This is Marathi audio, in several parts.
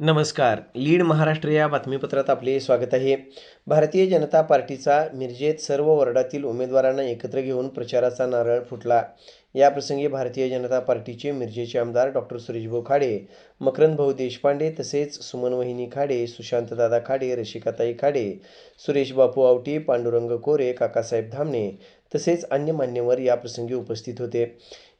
नमस्कार. लीड महाराष्ट्र या बातमीपत्रात आपले स्वागत आहे. भारतीय जनता पार्टीचा मिरजेत सर्व वर्डातील उमेदवारांना एकत्र घेऊन प्रचाराचा नारळ फुटला. याप्रसंगी भारतीय जनता पार्टीचे मिरजेचे आमदार डॉक्टर सुरेशभाऊ खाडे मकरंदभाऊ देशपांडे तसेच सुमन वहिनी खाडे सुशांतदादा खाडे रशिकाताई खाडे सुरेश बापू आवटी पांडुरंग कोरे काकासाहेब धामणे तसेच अन्य मान्यवर याप्रसंगी उपस्थित होते.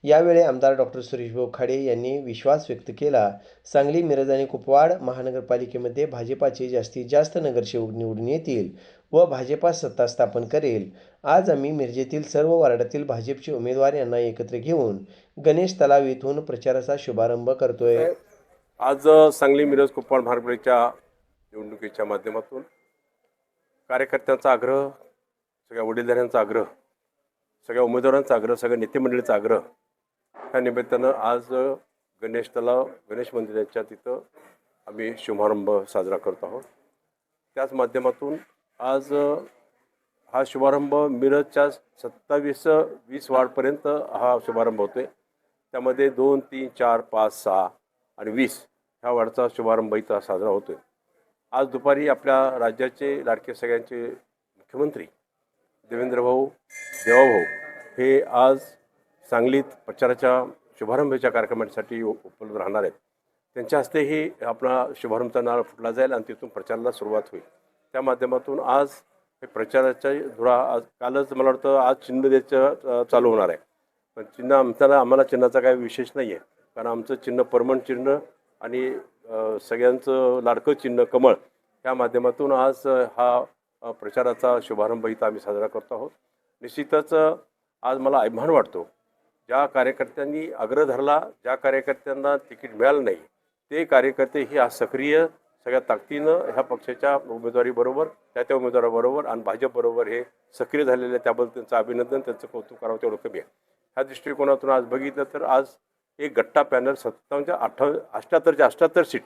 यावेळी आमदार डॉक्टर सुरेशभाऊ खाडे यांनी विश्वास व्यक्त केला. सांगली मिरज आणि कुपवाड महानगरपालिकेमध्ये भाजपाचे जास्तीत जास्त नगरसेवक निवडून येतील व भाजपा सत्ता स्थापन करेल. आज आम्ही मिरजेतील सर्व वार्डातील भाजपचे उमेदवार यांना एकत्र घेऊन गणेश तलाव येथून प्रचाराचा शुभारंभ करतोय. आज सांगली मिरज कुपवाड महानगरपालिकेच्या निवडणुकीच्या माध्यमातून कार्यकर्त्यांचा आग्रह सगळ्या वडीलधाऱ्यांचा आग्रह सगळ्या उमेदवारांचा आग्रह सगळ्या नेतेमंडळीचा आग्रह ह्या निमित्तानं आज गणेश तलाव गणेश मंदिराच्या तिथं आम्ही शुभारंभ साजरा करत आहोत. त्याच माध्यमातून आज हा शुभारंभ मिरजच्या सत्तावीस वीस वार्डपर्यंत हा शुभारंभ होतो आहे त्यामध्ये दोन तीन चार पाच सहा आणि वीस ह्या वाढचा शुभारंभ इथं साजरा होतो आहे आज दुपारी आपल्या राज्याचे लाडके सगळ्यांचे मुख्यमंत्री देवेंद्रभाऊ देवाभाऊ हे आज सांगलीत प्रचाराच्या शुभारंभाच्या कार्यक्रमासाठी उपलब्ध राहणार आहेत. त्यांच्या हस्तेही आपला शुभारंभचा नारळ फुटला जाईल आणि तिथून प्रचाराला सुरुवात होईल. त्या माध्यमातून आज हे प्रचाराच्या धुरा आज कालच मला वाटतं आज चिन्ह द्यायचं चालू होणार आहे. पण चिन्ह आमच्याला आम्हाला चिन्हाचा काही विशेष नाही आहे कारण आमचं चिन्ह परमन चिन्ह आणि सगळ्यांचं लाडकं चिन्ह कमळ या माध्यमातून आज हा प्रचाराचा शुभारंभ इथं आम्ही साजरा करतो आहोत. निश्चितच आज मला अभिमान वाटतो ज्या कार्यकर्त्यांनी आग्रह धरला ज्या कार्यकर्त्यांना तिकीट मिळालं नाही ते कार्यकर्ते ही आज सक्रिय सगळ्या ताकदीनं ह्या पक्षाच्या उमेदवारीबरोबर त्या त्या उमेदवाराबरोबर आणि भाजपबरोबर हे सक्रिय झालेले आहे. त्याबद्दल त्यांचं अभिनंदन त्यांचं कौतुक करावं तेवढं कमी आहे. ह्या दृष्टिकोनातून आज बघितलं तर आज एक गट्टा पॅनल सत्तावन्नच्या अठ्ठा अष्ट्याहत्तरच्या अष्ट्याहत्तर सीट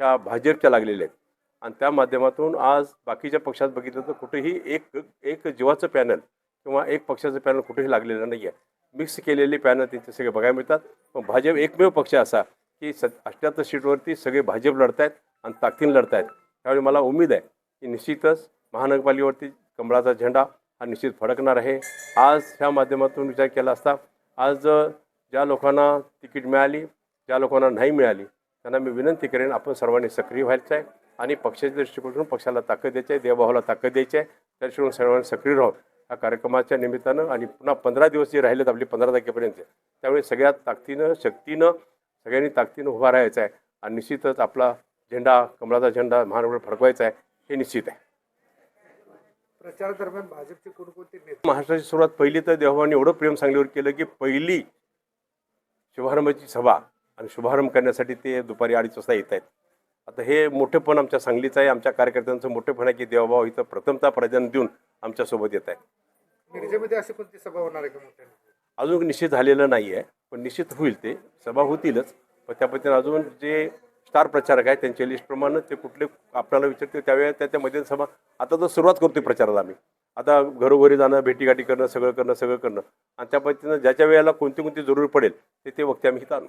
ह्या भाजपच्या लागलेल्या आहेत. आणि त्या माध्यमातून आज बाकीच्या पक्षात बघितलं तर कुठेही एक एक जीवाचं पॅनल किंवा एक पक्षाचं पॅनल कुठेही लागलेलं नाही आहे मिक्स केलेली पॅनल त्यांचे सगळे बघायला मिळतात. पण भाजप एकमेव पक्ष असा की स अष्ट्याहत्तर सीटवरती सगळे भाजप लढत आहेत आणि ताकदीने लढत आहेत त्यावेळी मला उमेद आहे की निश्चितच महानगरपालिकेवरती कमळाचा झेंडा हा निश्चित फडकणार आहे. आज ह्या माध्यमातून विचार केला असता आज ज्या लोकांना तिकीट मिळाली ज्या लोकांना नाही मिळाली त्यांना मी विनंती करेन आपण सर्वांनी सक्रिय व्हायचं आहे आणि पक्षाच्या दृष्टिकोनातून पक्षाला ताकद द्यायची आहे देवभावाला ताकद द्यायची आहे. त्या दृष्टिकोन सर्वांनी सक्रिय राहून या कार्यक्रमाच्या निमित्तानं आणि पुन्हा पंधरा दिवस जे राहिलेत आपली पंधरा तारखेपर्यंत त्यावेळी सगळ्यात ताकदीनं शक्तीनं सगळ्यांनी ताकदीनं उभा राहायचं आहे आणि निश्चितच आपला झेंडा कमळाचा झेंडा महानगर फडकवायचा आहे हे निश्चित आहे. प्रचारादरम्यान भाजपचे कोणकोणते नेते? महाराष्ट्राची सुरुवात पहिली तर देवाने एवढं प्रेम सांगलीवर केलं की पहिली शुभारंभाची सभा आणि शुभारंभ करण्यासाठी ते दुपारी अडीच वाजता येत आहेत. आता हे मोठेपण आमच्या सांगलीचं आहे आमच्या कार्यकर्त्यांचं मोठेपण आहे की देवाभाऊ इथं प्रथमतः प्राधान्य देऊन आमच्यासोबत येत आहेत. मिरजेमध्ये अशी कोणती सभा होणार आहे का मोठ्याने अजून निश्चित झालेलं नाही आहे पण निश्चित होईल ते. सभा होतीलच पण त्या पद्धतीने अजून जे स्टार प्रचारक आहेत त्यांच्या लिस्टप्रमाणे ते कुठले आपल्याला विचारते त्यावेळेला त्या त्यामध्ये सभा आता तर सुरुवात करतोय प्रचाराला आम्ही. आता घरोघरी जाणं भेटीगाठी करणं सगळं करणं सगळं करणं. आणि त्या पद्धतीनं ज्याच्या वेळेला कोणती कोणती जरुरी पडेल ते ते वक्ते आम्ही इथं आणू.